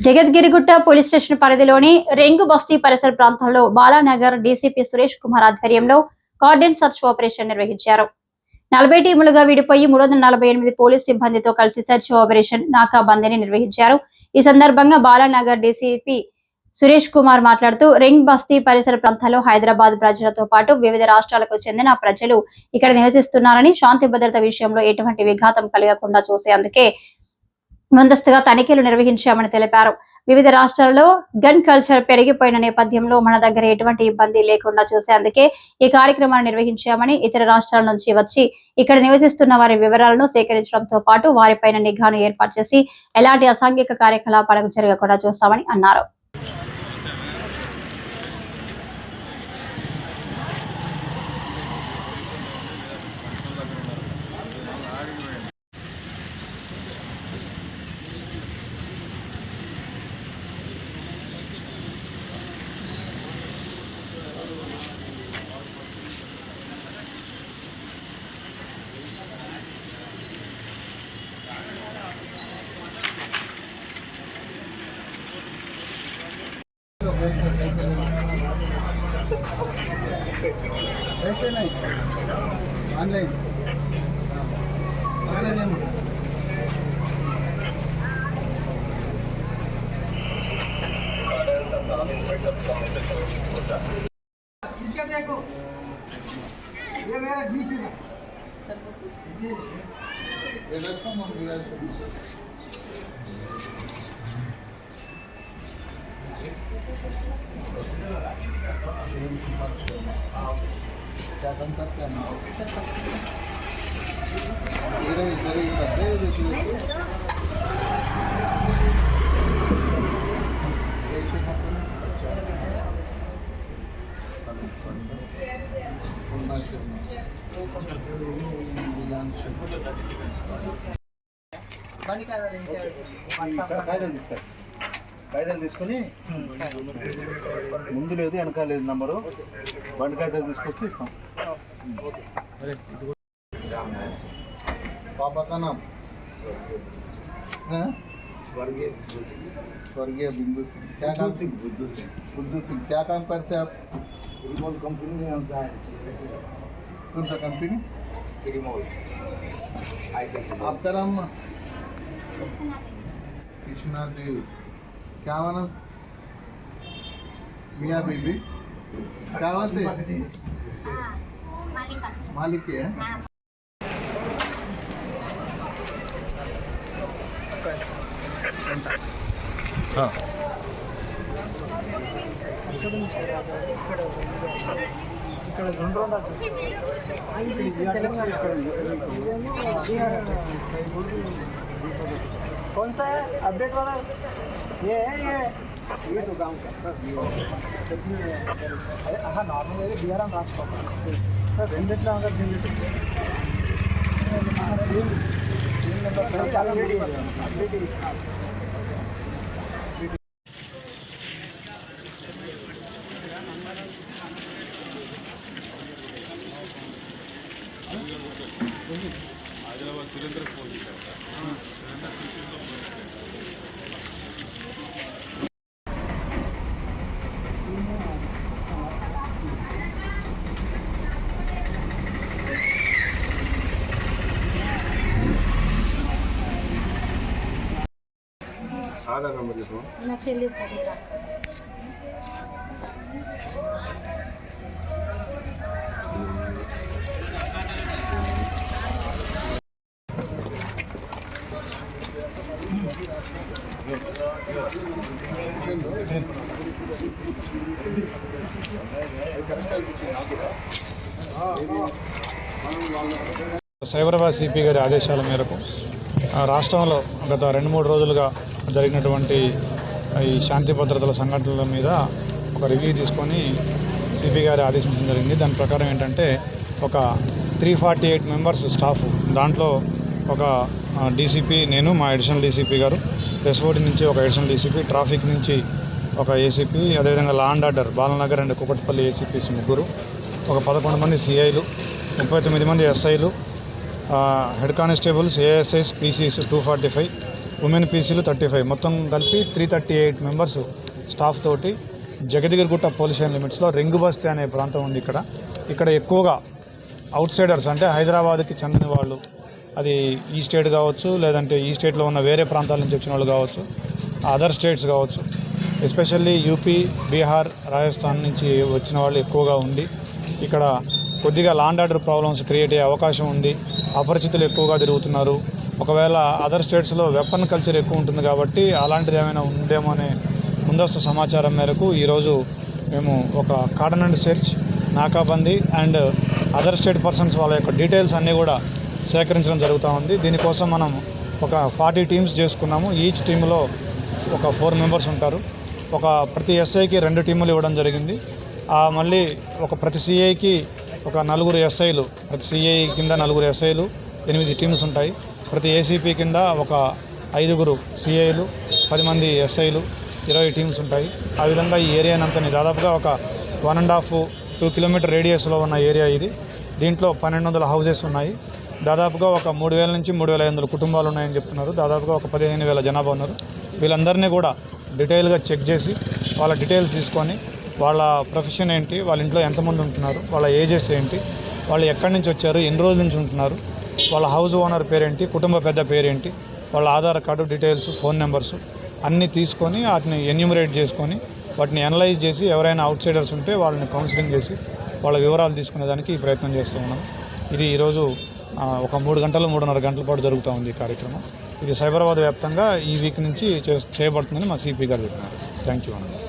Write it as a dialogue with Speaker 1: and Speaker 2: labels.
Speaker 1: Jagadgirigutta police station పరిధిలోని రెంగు బస్తీ పరిసర ప్రాంతాల్లో బాలానగర్ డీసీపీ సురేష్ కుమార్ ఆధ్వర్యంలో కార్డెన్ సర్చ్ ఆపరేషన్ నిర్వహించారు. నలభై టీములుగా విడిపోయి మూడు వందల నలభై ఎనిమిది పోలీస్ సిబ్బందితో కలిసి సర్చ్ ఆపరేషన్ నాకాబందీని నిర్వహించారు. ఈ సందర్భంగా బాలానగర్ డీసీపీ సురేష్ కుమార్ మాట్లాడుతూ రింగ్ బస్తీ పరిసర ప్రాంతాల్లో హైదరాబాద్ ప్రజలతో పాటు వివిధ రాష్ట్రాలకు చెందిన ప్రజలు ఇక్కడ నివసిస్తున్నారని శాంతి భద్రత విషయంలో ఎటువంటి విఘాతం కలగకుండా చూసేందుకే ముందస్తుగా తనిఖీలు నిర్వహించామని తెలిపారు. వివిధ రాష్ట్రాల్లో గన్ కల్చర్ పెరిగిపోయిన నేపథ్యంలో మన దగ్గర ఎటువంటి ఇబ్బంది లేకుండా చూసేందుకే ఈ కార్యక్రమాన్ని నిర్వహించామని ఇతర రాష్ట్రాల నుంచి వచ్చి ఇక్కడ నివసిస్తున్న వారి వివరాలను సేకరించడంతో పాటు వారిపైన నిఘాను ఏర్పాటు చేసి ఎలాంటి అసాంఘిక కార్యకలాపాలకు జరగకుండా చూస్తామని అన్నారు.
Speaker 2: ऐसे नहीं। ऑनलाइन। ऑनलाइन इनका देखो? ये मेरा जीत है। इधर को हम 何からですか కాగితాలు తీసుకొని ముందు లేదు వెనకాల లేదు నంబరు బండి కాగితాలు తీసుకొచ్చి ఇస్తాం पापा का नाम हाँ? स्वर्गीय बिंदु सिंह क्या काम सिंह बुद्धू सिंह बुद्धू सिंह क्या काम करते हैं आप रिमोट कंपनी में हम कौन सा कंपनी आपका नाम कृष्णा देव क्या माना मियाँ बीबी क्या बात है? मालिक है।
Speaker 3: कौन सा है? अपडेट वाला? ये है ये ये तो गाँव का अरे हाँ नॉर्मल है बिहार हम राष्ट्र सर
Speaker 1: Sara,
Speaker 4: సైబరాబాద్ సిపి గారి ఆదేశాల మేరకు ఆ, రాష్ట్రంలో గత రెండు మూడు రోజులుగా జరిగినటువంటి ఈ శాంతి భద్రతల సంఘటనల మీద ఒక రివ్యూ తీసుకొని సిపి గారి ఆదేశించడం జరిగింది. దాని ప్రకారం ఏంటంటే ఒక three forty eight members staff దాంట్లో ఒక డీసీపీ నేను మా అడిషనల్ డీసీపీ గారు. ఎస్ఓటి నుంచి ఒక అడిషనల్ డీసీపీ ట్రాఫిక్ నుంచి ఒక ఏసీపీ అదేవిధంగా law and order Balanagar and Kukatpally ACPs ముగ్గురు. ఒక పదకొండు మంది సిఐలు ముప్పై తొమ్మిది మంది ఎస్ఐలు head constables ASIs PCs two forty five women పీసీలు thirty five మొత్తం కలిపి three thirty eight members staff తోటి జగదిగిరిగుట్ట పోలీస్ స్టేషన్ లిమిట్స్లో రింగు బస్తీ అనే ప్రాంతం ఉంది ఇక్కడ. ఇక్కడ ఎక్కువగా అవుట్ సైడర్స్ అంటే హైదరాబాద్కి చెందిన వాళ్ళు అది ఈ స్టేట్ కావచ్చు లేదంటే ఈ స్టేట్లో ఉన్న వేరే ప్రాంతాల నుంచి వచ్చిన వాళ్ళు కావచ్చు అదర్ స్టేట్స్ కావచ్చు. ఎస్పెషల్లీ యూపీ బీహార్ రాజస్థాన్ నుంచి వచ్చిన వాళ్ళు ఎక్కువగా ఉండి ఇక్కడ కొద్దిగా లాండ్ ఆర్డర్ ప్రాబ్లమ్స్ క్రియేట్ అయ్యే అవకాశం ఉంది. అపరిచితులు ఎక్కువగా తిరుగుతున్నారు. ఒకవేళ అదర్ స్టేట్స్లో వెపన్ కల్చర్ ఎక్కువ ఉంటుంది కాబట్టి అలాంటిది ఏమైనా ఉందేమో అనే ముందస్తు సమాచారం మేరకు ఈరోజు మేము ఒక cordon and search nakabandi and other state persons వాళ్ళ యొక్క డీటెయిల్స్ అన్నీ కూడా సేకరించడం జరుగుతూ ఉంది. దీనికోసం మనం ఒక ఫార్టీ టీమ్స్ చేసుకున్నాము. ఈచ్ టీంలో ఒక ఫోర్ మెంబర్స్ ఉంటారు. ఒక ప్రతి ఎస్ఐకి రెండు టీములు ఇవ్వడం జరిగింది. ఆ మళ్ళీ ఒక ప్రతి సిఐకి ఒక నలుగురు ఎస్ఐలు ప్రతి సిఐ కింద నలుగురు ఎస్ఐలు ఎనిమిది టీమ్స్ ఉంటాయి. ప్రతి ఏసీపీ కింద ఒక ఐదుగురు సిఐలు పది మంది ఎస్ఐలు ఇరవై టీమ్స్ ఉంటాయి. ఆ విధంగా ఈ ఏరియానంతని దాదాపుగా ఒక one and half two kilometer రేడియస్లో ఉన్న ఏరియా ఇది. దీంట్లో పన్నెండు వందల హౌజెస్ ఉన్నాయి. దాదాపుగా ఒక మూడు వేల నుంచి మూడు వేల ఐదు వందల కుటుంబాలు ఉన్నాయని చెప్తున్నారు. దాదాపుగా ఒక పదిహేను వేల జనాభా ఉన్నారు. వీళ్ళందరినీ కూడా డీటెయిల్గా చెక్ చేసి వాళ్ళ డీటెయిల్స్ తీసుకొని వాళ్ళ ప్రొఫెషన్ ఏంటి వాళ్ళ ఇంట్లో ఎంతమంది ఉంటున్నారు వాళ్ళ ఏజెస్ ఏంటి వాళ్ళు ఎక్కడి నుంచి వచ్చారు ఎన్ని రోజుల నుంచి ఉంటున్నారు వాళ్ళ హౌస్ ఓనర్ పేరేంటి కుటుంబ పెద్ద పేరేంటి వాళ్ళ Aadhaar card details phone numbers అన్నీ తీసుకొని వాటిని ఎన్యూమరేట్ చేసుకొని వాటిని అనలైజ్ చేసి ఎవరైనా అవుట్ సైడర్స్ ఉంటే వాళ్ళని కౌన్సిలింగ్ చేసి వాళ్ళ వివరాలు తీసుకునేదానికి ఈ ప్రయత్నం చేస్తూ ఉన్నాం. ఇది ఈరోజు ఒక మూడు గంటలు మూడున్నర గంటల పాటు జరుగుతూ ఉంది ఈ కార్యక్రమం. ఇది సైబరాబాద్ వ్యాప్తంగా ఈ వీక్ నుంచి చే- చేయబడుతుందని మా సిపి గారు చెప్పినారు. థ్యాంక్ యూ అన్న.